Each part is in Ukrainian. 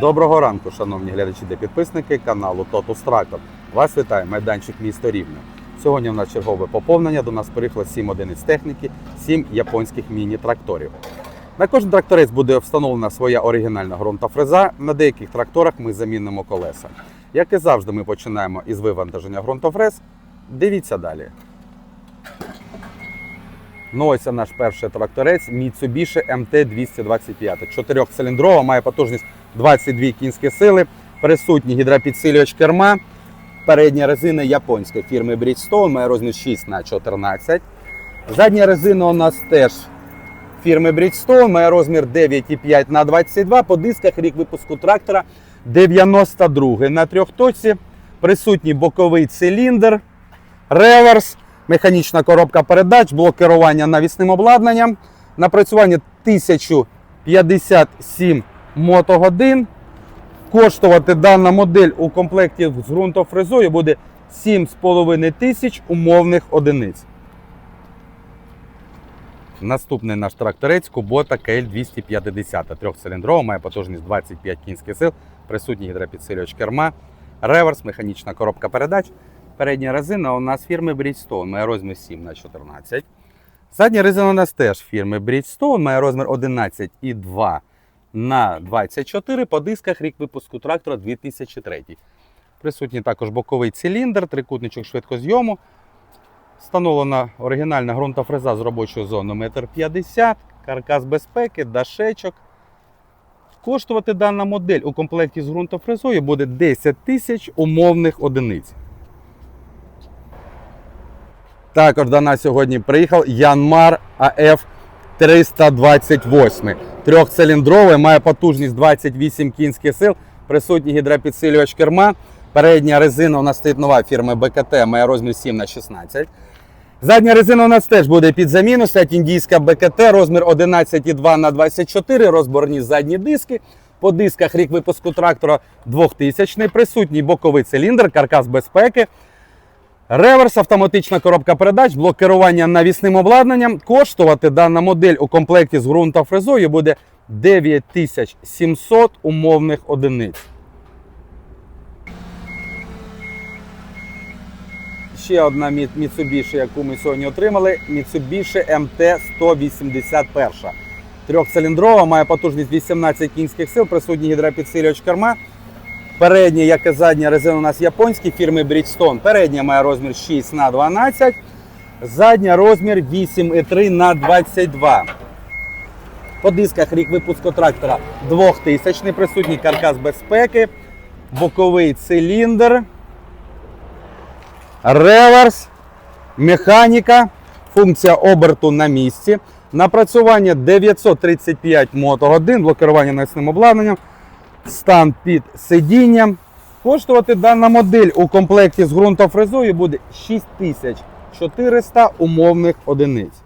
Доброго ранку, шановні глядачі та підписники каналу Totus Tractor. Вас вітає майданчик місто Рівне. Сьогодні у нас чергове поповнення. До нас приїхало 7 одиниць техніки, 7 японських міні-тракторів. На кожен тракторець буде встановлена своя оригінальна ґрунтофреза. На деяких тракторах ми замінимо колеса. Як і завжди, ми починаємо із вивантаження ґрунтофрез. Дивіться далі. Ну, ось наш перший тракторець Mitsubishi MT-225. Чотирьохциліндрова, має потужність 22 кінські сили, присутній гідропідсилювач керма. Передня резина японська фірми Bridgestone, має розмір 6 на 14. Задня резина у нас теж фірми Bridgestone, має розмір 9,5 на 22. По дисках рік випуску трактора 92 на трьохтоці. Присутній боковий циліндр, реверс, механічна коробка передач, блок керування навісним обладнанням. Напрацювання 1057 мотогодин. Коштувати дана модель у комплекті з ґрунтофрезою буде 7,5 тисяч умовних одиниць. Наступний наш тракторець Кубота КЛ-250. Трьохциліндрова, має потужність 25 кінських сил, присутній гідропідсилювач керма, реверс, механічна коробка передач. Передня резина у нас фірми Bridgestone, має розмір 7 на 14. Задня резина у нас теж фірми Bridgestone, має розмір 11,2 на 24. По дисках рік випуску трактора 2003. Присутній також боковий циліндр, трикутничок швидкозйому. Встановлена оригінальна ґрунтофреза з робочою зоною 1,50 м, каркас безпеки, дашечок. Коштувати дана модель у комплекті з ґрунтофрезою буде 10 тисяч умовних одиниць. Також до нас сьогодні приїхав Янмар АФ 328. Трьохциліндровий, має потужність 28 кінських сил, присутній гідропідсилювач керма. Передня резина у нас стоїть нова фірми БКТ, має розмір 7 на 16. Задня резина у нас теж буде під заміну. Стоять індійська БКТ, розмір 11,2 на 24, розборні задні диски. По дисках рік випуску трактора 2000 присутній боковий циліндр, каркас безпеки. Реверс, автоматична коробка передач, блок керування навісним обладнанням. Коштувати дана модель у комплекті з ґрунтофрезою буде 9700 умовних одиниць. Ще одна Mitsubishi, яку ми сьогодні отримали, Mitsubishi MT-181. Трьохциліндрова, має потужність 18 кінських сил, присутній гідропідсилювач керма. Передня, як і задня резина у нас японські фірми Bridgestone. Передня має розмір 6 на 12, задня розмір 8,3 на 22. По дисках рік випуску трактора 2000 присутній каркас безпеки, боковий циліндр, реверс, механіка, функція оберту на місці. Напрацювання 935 мотогодин, блокування навісним обладнанням стан під сидінням. Коштувати дана модель у комплекті з ґрунтофрезою буде 6400 умовних одиниць.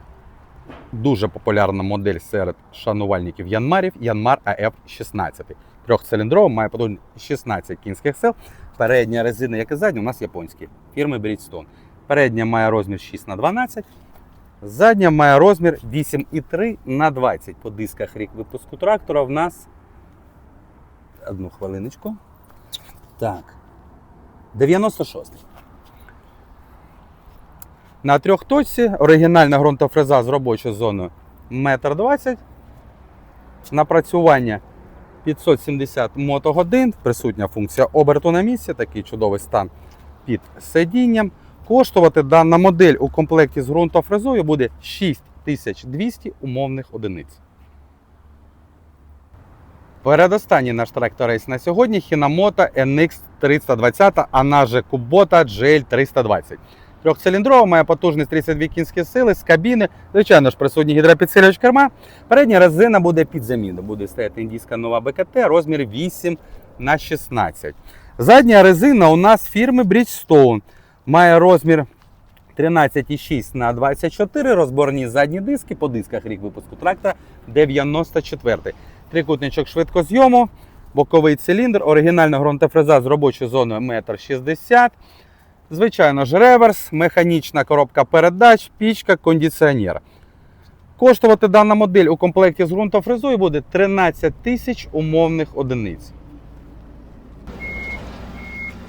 Дуже популярна модель серед шанувальників Янмарів Янмар АФ-16. Трьохциліндрова, має потужність 16 кінських сил. Передня резина, як і задня, у нас японські фірми Bridgestone. Передня має розмір 6 на 12 Задня має розмір 8,3 на 20 По дисках рік випуску трактора в нас Одну хвилиночку. Так. 96. На трьохточці оригінальна ґрунтофреза з робочою зоною 1,20 м. Напрацювання 570 мотогодин. Присутня функція оберту на місці, такий чудовий стан під сидінням. Коштувати дана модель у комплекті з ґрунтофрезою буде 6200 умовних одиниць. Передостанній наш тракторейс на сьогодні Hinamoto NX 320, а наш же Kubota GL 320. Трьохциліндрова, має потужність 32 кінські сили з кабіни. Звичайно ж, присутній гідропідсилювач керма. Передня резина буде під заміну. Буде стояти індійська нова БКТ, розмір 8 на 16. Задня резина у нас фірми Bridgestone. Має розмір 13,6 на 24, розборні задні диски, по дисках рік випуску трактора 94. Трикутничок швидкозйому, боковий циліндр, оригінальна ґрунтофреза з робочою зоною 1,60 м. Звичайно ж, реверс, механічна коробка передач, пічка, кондиціонер. Коштувати дана модель у комплекті з ґрунтофрезою буде 13 тисяч умовних одиниць.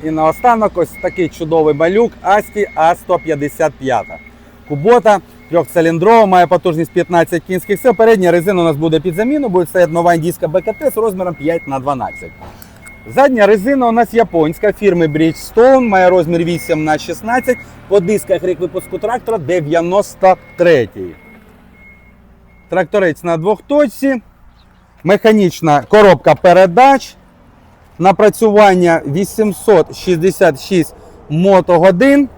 І наостанок ось такий чудовий малюк Асті А155. Кубота трьохциліндрова, має потужність 15 кінських сил. Передня резина у нас буде під заміну, буде стояти нова індійська БКТ з розміром 5 на 12 Задня резина у нас японська фірми Bridgestone, має розмір 8 на 16 по дисках рік випуску трактора 93. Тракторець на двохточці, механічна коробка передач, напрацювання 866 мотогодин.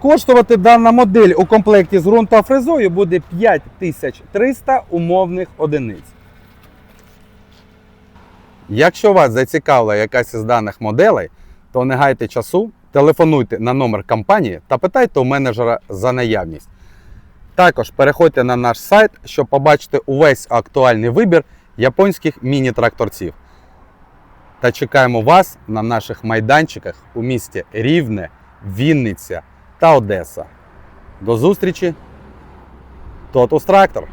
Коштувати дана модель у комплекті з ґрунтофрезою буде 5300 умовних одиниць. Якщо вас зацікавила якась із даних моделей, то не гайте часу, телефонуйте на номер компанії та питайте у менеджера за наявність. Також переходьте на наш сайт, щоб побачити увесь актуальний вибір японських міні-тракторців. Та чекаємо вас на наших майданчиках у місті Рівне, Вінниця та Одеса. До зустрічі! Тотус Трактор!